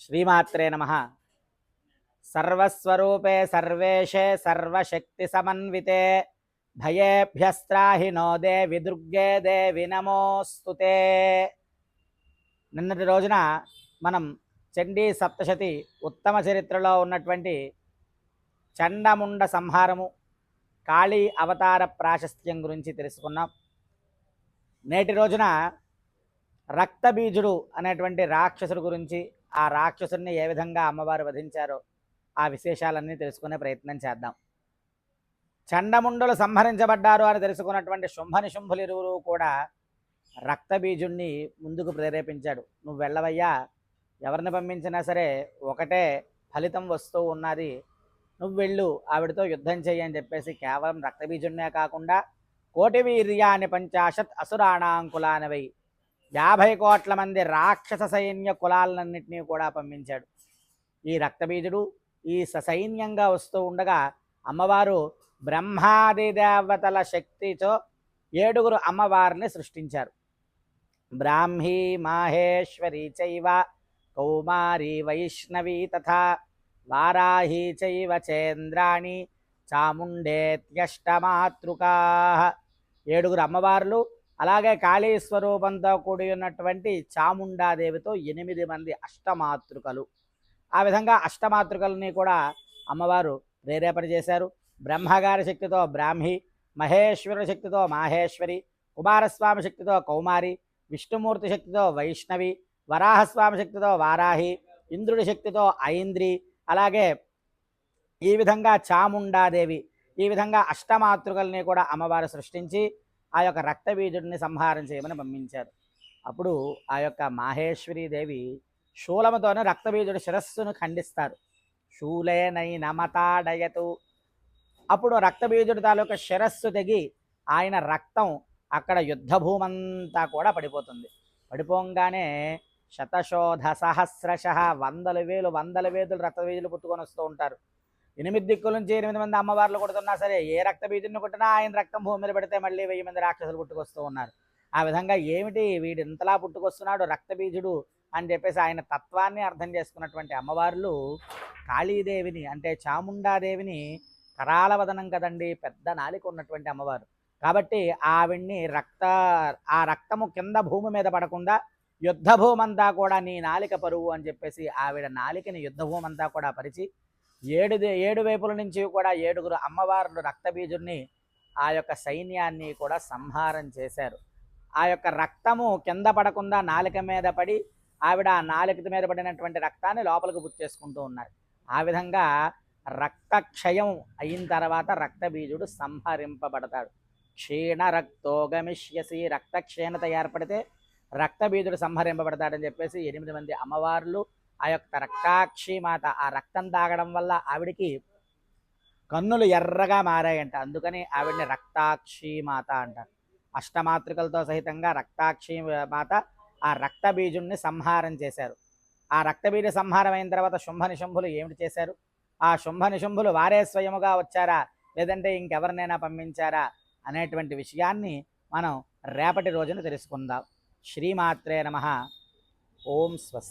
శ్రీమాత్రే నమ. సర్వస్వరూపే సర్వేషే సర్వశక్తి సమన్వితే భయేభ్యస్త్రాహి నో దేవి దుర్గే దేవి నమోస్తుతే నిన్నటి రోజున మనం చండీ సప్తశతి ఉత్తమ చరిత్రలో ఉన్నటువంటి చండముండ సంహారము కాళీ అవతార ప్రాశస్త్యం గురించి తెలుసుకున్నాం. నేటి రోజున రక్తబీజుడు అనేటువంటి రాక్షసుడు గురించి ఆ రాక్షసుని ఏ విధంగా అమ్మవారు వధించారో ఆ విశేషాలన్నీ తెలుసుకునే ప్రయత్నం చేద్దాం. చండముండలు సంహరించబడ్డారు అని తెలుసుకున్నటువంటి శుంభని ఇరువురు కూడా రక్తబీజుణ్ణి ముందుకు ప్రేరేపించాడు. నువ్వు వెళ్ళవయ్యా ఎవరిని పంపించినా సరే ఒకటే ఫలితం వస్తూ ఉన్నది. నువ్వు వెళ్ళు ఆవిడతో యుద్ధం చెయ్యి అని చెప్పేసి కేవలం రక్తబీజుణ్ణే కాకుండా కోటి పంచాషత్ పంచాశత్ యాభై కోట్ల మంది రాక్షస సైన్య కులాలన్నింటినీ కూడా పంపించాడు. ఈ రక్తబీజుడు ఈ ససైన్యంగా వస్తూ ఉండగా అమ్మవారు బ్రహ్మాది దేవతల శక్తితో ఏడుగురు అమ్మవారిని సృష్టించారు. బ్రాహ్మీ మాహేశ్వరి చైవ కౌమారి వైష్ణవి తథా వారాహి చైవ చేంద్రాణి చాముండేత్యష్టమాతృకా. ఏడుగురు అమ్మవార్లు అలాగే కాళీ స్వరూపంతో కూడి ఉన్నటువంటి చాముండాదేవితో ఎనిమిది మంది అష్టమాతృకలు. ఆ విధంగా అష్టమాతృకల్ని కూడా అమ్మవారు ప్రేరేపణ చేశారు. బ్రహ్మగారి శక్తితో బ్రాహ్మి మహేశ్వరుడి శక్తితో మాహేశ్వరి కుమారస్వామి శక్తితో కౌమారి విష్ణుమూర్తి శక్తితో వైష్ణవి వరాహస్వామి శక్తితో వారాహి ఇంద్రుడి శక్తితో ఐంద్రి అలాగే ఈ విధంగా చాముండాదేవి ఈ విధంగా అష్టమాతృకల్ని కూడా అమ్మవారు సృష్టించి ఆ యొక్క రక్తబీజుడిని సంహారం చేయమని పంపించారు. అప్పుడు ఆ యొక్క మాహేశ్వరీదేవి శూలముతోనే రక్తబీజుడి శిరస్సును ఖండిస్తారు. శూలేనై నమతాడయతు అప్పుడు రక్తబీజుడి తాలూకా శిరస్సు తెగి ఆయన రక్తం అక్కడ యుద్ధభూమంతా కూడా పడిపోతుంది. పడిపోగానే శతశోధ సహస్రశ వందల వేలు వందల వేదులు రక్తబీజులు పుట్టుకొని వస్తూ ఉంటారు. ఎనిమిది దిక్కుల నుంచి ఎనిమిది మంది అమ్మవార్లు కొడుతున్నా సరే ఏ రక్త బీజుని కొట్టినా ఆయన రక్తం భూమి మీద పెడితే మళ్ళీ వెయ్యి మంది రాక్షసులు పుట్టుకొస్తూ ఉన్నారు. ఆ విధంగా ఏమిటి వీడు ఇంతలా పుట్టుకొస్తున్నాడు రక్తబీజుడు అని చెప్పేసి ఆయన తత్వాన్ని అర్థం చేసుకున్నటువంటి అమ్మవార్లు కాళీదేవిని అంటే చాముండాదేవిని కరాల వదనం కదండి పెద్ద నాలిక ఉన్నటువంటి అమ్మవారు. కాబట్టి ఆవిడ్ని రక్త ఆ రక్తము కింద భూమి మీద పడకుండా యుద్ధభూమంతా కూడా నీ నాలిక పరువు అని చెప్పేసి ఆవిడ నాలికని యుద్ధ భూమంతా కూడా పరిచి ఏడు ఏడు వైపుల నుంచి కూడా ఏడుగురు అమ్మవారులు రక్తబీజుడిని ఆ యొక్క సైన్యాన్ని కూడా సంహారం చేశారు. ఆ యొక్క రక్తము కింద పడకుండా నాలిక మీద పడి ఆవిడ ఆ నాలిక మీద పడినటువంటి రక్తాన్ని లోపలికి పుచ్చేసుకుంటూ ఉన్నారు. ఆ విధంగా రక్తక్షయం అయిన తర్వాత రక్తబీజుడు సంహరింపబడతాడు. క్షీణ రక్తో గమిష్యసి రక్తక్షీణత ఏర్పడితే రక్తబీజుడు సంహరింపబడతాడని చెప్పేసి ఎనిమిది మంది అమ్మవార్లు ఆ యొక్క రక్తాక్షి మాత ఆ రక్తం తాగడం వల్ల ఆవిడికి కన్నులు ఎర్రగా మారాయంట. అందుకని ఆవిడని రక్తాక్షి మాత అంటారు. అష్టమాతృకలతో సహితంగా రక్తాక్షి మాత ఆ రక్తబీజుణ్ణి సంహారం చేశారు. ఆ రక్తబీజ సంహారం అయిన తర్వాత శుంభ నిశుంభులు ఏమిటి చేశారు? ఆ శుంభ నిశుంభులు వారే స్వయముగా వచ్చారా? లేదంటే ఇంకెవరినైనా పంపించారా? అనేటువంటి విషయాన్ని మనం రేపటి రోజున తెలుసుకుందాం. శ్రీమాత్రే నమ. ఓం స్వస్తి.